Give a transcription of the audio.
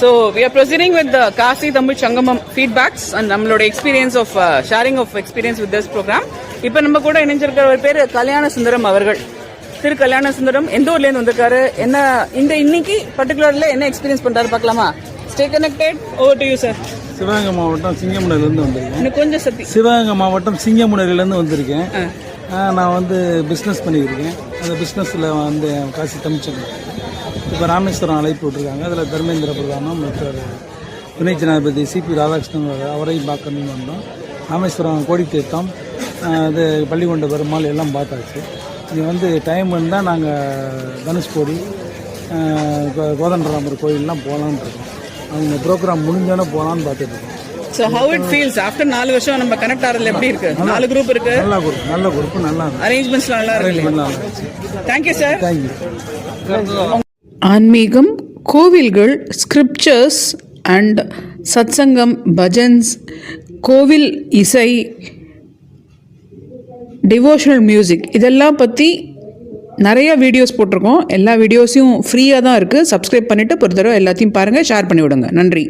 So we are proceeding with Kashi Tamil Sangamam feedbacks and நம்மளோட experience of sharing of experience with this program இப்போ நம்ம கூட இணைஞ்சிருக்கிற ஒரு பேர் கல்யாண சுந்தரம் அவர்கள். திரு கல்யாண சுந்தரம் எந்த ஊர்லேருந்து வந்திருக்காரு? என்ன இந்த இன்னைக்கு பர்டிகுலர்ல என்ன எக்ஸ்பீரியன்ஸ் பண்றாரு பார்க்கலாமா? Stay connected over to you sir Sivaganga மாவட்டம் சிங்கமுனரிலேருந்து வந்திருக்கேன். கொஞ்சம் சத்தி. சிவகங்கை மாவட்டம் சிங்கமுனரிலேருந்து வந்திருக்கேன். நான் வந்து பிஸ்னஸ் பண்ணியிருக்கேன். அந்த பிஸ்னஸில் வந்து காசி தமிழ்ச்சங்கம் இப்போ ராமேஸ்வரம் அழைப்பு விட்டுருக்காங்க. அதில் தர்மேந்திர பிரதானம் மற்ற துணை ஜனாதிபதி சிபி ராதாகிருஷ்ணன் அவரையும் பார்க்கணும்னு வந்தோம். ராமேஸ்வரம் கோடி தீர்த்தம் ஆ, இது பள்ளிகொண்ட பெருமாள் எல்லாம் பார்த்தாச்சு. இது வந்து டைம் இருந்தால் நாங்கள் தனுஷ்கோடி கோதண்டராமர் கோயிலெலாம் போகலான்னு இருக்கோம். அவங்க ப்ரோக்ராம் முடிஞ்சோன்னே போகலான்னு பார்த்துட்டு இருக்கோம். So how it feels after நாலு வருஷம் நம்ம கனெக்ட் ஆகிறதுல எப்படி இருக்கு? நாலு குரூப் இருக்கு? நல்ல குரூப் நல்ல குரூப் நல்லா இருந்துச்சு அரேஞ்ச்மெண்ட்ஸ் நல்லா இருக்கு. தேங்க்யூ சார் ஆன்மீகம் கோவில்கள் ஸ்கிரிப்சர்ஸ் அண்ட் சத்சங்கம் பஜன்ஸ் கோவில் இசை டிவோஷனல் மியூசிக் இதெல்லாம் பற்றி நிறைய வீடியோஸ் போட்டிருக்கோம். எல்லா வீடியோஸையும் ஃப்ரீயாக தான் இருக்குது சப்ஸ்கிரைப் பண்ணிவிட்டு ஒரு தடவை எல்லாத்தையும் பாருங்கள் ஷேர் பண்ணி விடுங்க நன்றி.